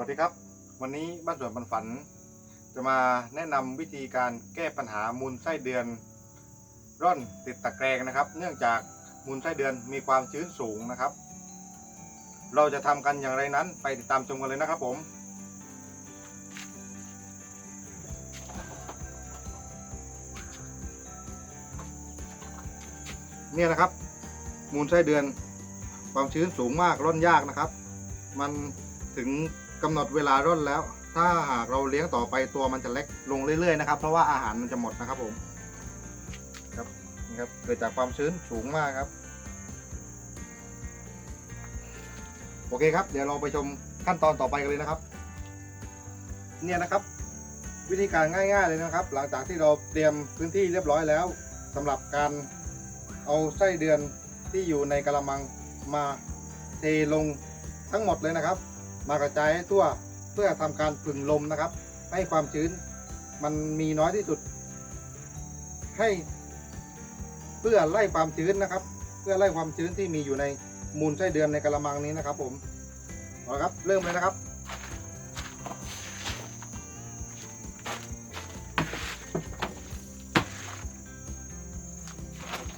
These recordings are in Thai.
วัสดีครับ วันนี้บ้านสวนปันฝัน จะมาแนะนำวิธีการแก้ปัญหามูลไส้เดือน ร่อนติดตะแกรงนะครับ เนื่องจากมูลไส้เดือนมีความชื้นสูงนะครับ เราจะทำกันอย่างไรนั้นไปติดตามชมกันเลยนะครับผมเนี่ยนะครับ มูลไส้เดือนความชื้นสูงมากร่อนยากนะครับ มันถึง กำหนดเวลาร่นแล้ว ถ้าหากเราเลี้ยงต่อไปตัวมันจะเล็กลงเรื่อยๆนะครับ เพราะว่าอาหารมันจะหมดนะครับผมครับนี่ครับเกิดจากความชื้นสูงมากครับ โอเคครับ เดี๋ยวเราไปชมขั้นตอนต่อไปกันเลยนะครับ เนี่ยนะครับ วิธีการง่าย ๆเลยนะครับ หลังจากที่เราเตรียมพื้นที่เรียบร้อยแล้วสำหรับการเอาไส้เดือนที่อยู่ในกระมังมาเทลงทั้งหมดเลยนะครับ มากระจายให้ทั่วเพื่อทำการผึ่งลมนะครับ ให้ความชื้นมันมีน้อยที่สุด ให้เพื่อไล่ความชื้นนะครับ เพื่อไล่ความชื้นที่มีอยู่ในมูลไส้เดือนในกระมังนี้นะครับ ผมเอาละครับเริ่มเลยนะครับ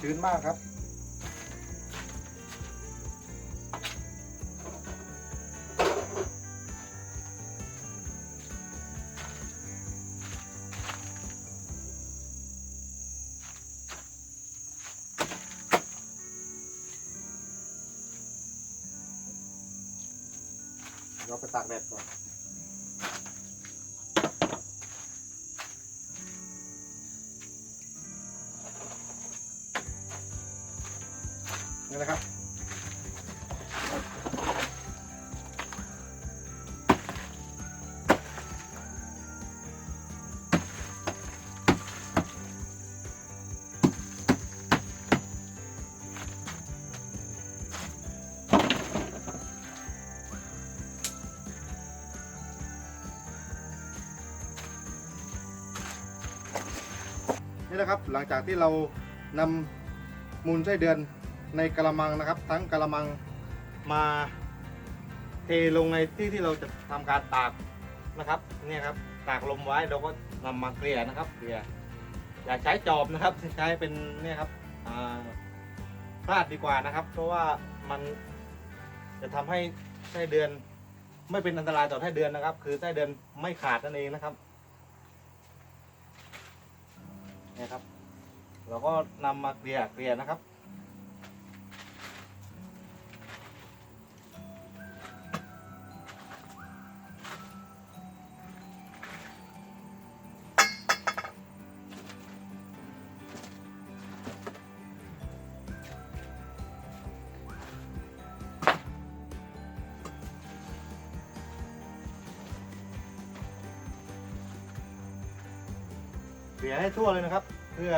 ชื้นมากครับ เราไปตากแดดก่อนนี่นะครับ นี่นะครับหลังจากที่เรานำมูลไส้เดือนในกระมังนะครับ ทั้งกระมังมาเทลงในที่ที่เราจะทำการตากนะครับเนี่ยครับตากลมไว้เราก็นำมาเกลี่ยนะครับเกลี่ยอย่าใช้จอบนะครับใช้เป็นเนี่ยครับอ่าคลาดดีกว่านะครับ เพราะว่ามันจะทำให้ไส้เดือน ไม่เป็นอันตรายต่อไส้เดือนนะครับ คือไส้เดือนไม่ขาดนั่นเองนะครับ เนะครับ เราก็นำมาเกลี่ยเกลี่ยนะครับ ลี่ยให้ทั่วเลยนะครับ เพื่อ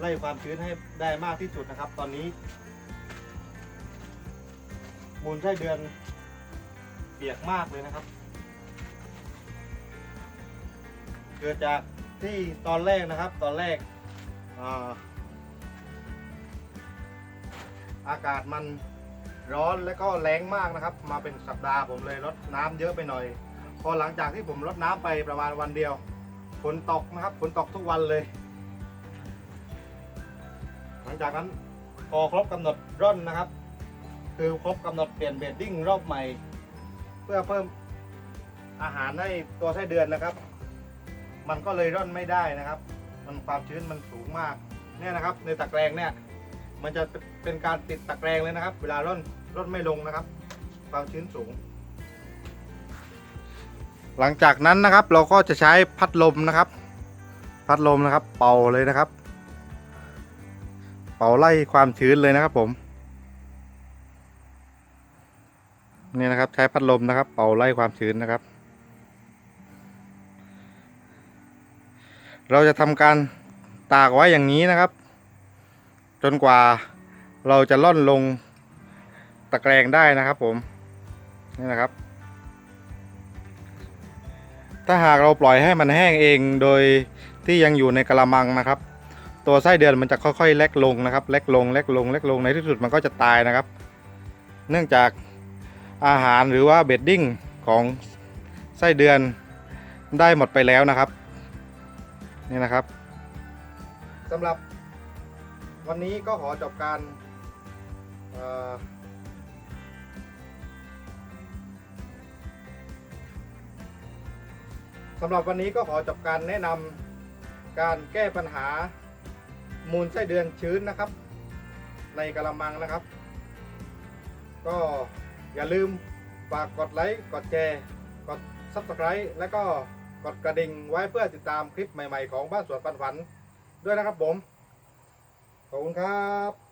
ไล่ความชื้นให้ได้มากที่สุดนะครับ ตอนนี้ มูลไส้เดือนเปียกมากเลยนะครับ เกิดจากที่ตอนแรกนะครับ ตอนแรกอาอากาศมันร้อนและก็แรงมากนะครับ มาเป็นสัปดาห์ผมเลยลดน้ำเยอะไปหน่อย พอหลังจากที่ผมลดน้ำไปประมาณวันเดียว ฝนตกนะครับฝนตกทุกวันเลย หลังจากนั้นพอครบกำหนดร่อนนะครับ คือครบกำหนดเปลี่ยนเบดดิ้งรอบใหม่ เพื่อเพิ่มอาหารให้ตัวไส้เดือนนะครับ มันก็เลยร่อนไม่ได้นะครับ มันความชื้นมันสูงมากเนี่ยนะครับ ในตะแกรงเนี่ย มันจะเป็นการติดตะแกรงเลยนะครับ เวลาร่อนร่อนไม่ลงนะครับ ความชื้นสูง หลังจากนั้นนะครับเราก็จะใช้พัดลมนะครับ พัดลมนะครับ เป่าเลยนะครับ เป่าไล่ความชื้นเลยนะครับผมนี่นะครับใช้พัดลมนะครับ เป่าไล่ความชื้นนะครับ เราจะทำการตากไว้อย่างนี้นะครับ จนกว่าเราจะล่อนลงตะแกรงได้นะครับผมนี่นะครับ ถ้าหากเราปล่อยให้มันแห้งเองโดยที่ยังอยู่ในกระมังนะครับ ตัวไส้เดือนมันจะค่อยๆเล็กลงนะครับเล็กลงเล็กลงเล็กลงในที่สุดมันก็จะตายนะครับ เนื่องจากอาหารหรือว่าเบดดิ้งของไส้เดือนได้หมดไปแล้วนะครับ นี่นะครับสำหรับวันนี้ก็ขอจบการำหรับวันนี้ก็ขอจบการแนะนำการแก้ปัญหามูลไส้เดือนชื้นนะครับ ในกระมังนะครับ ก็อย่าลืมฝากกดไลค์กดแชร์กด Subscribe และก็กดกระดิ่งไว้เพื่อติดตามคลิปใหม่ๆของบ้านสวนปันฝันด้วยนะครับผม ขอบคุณครับ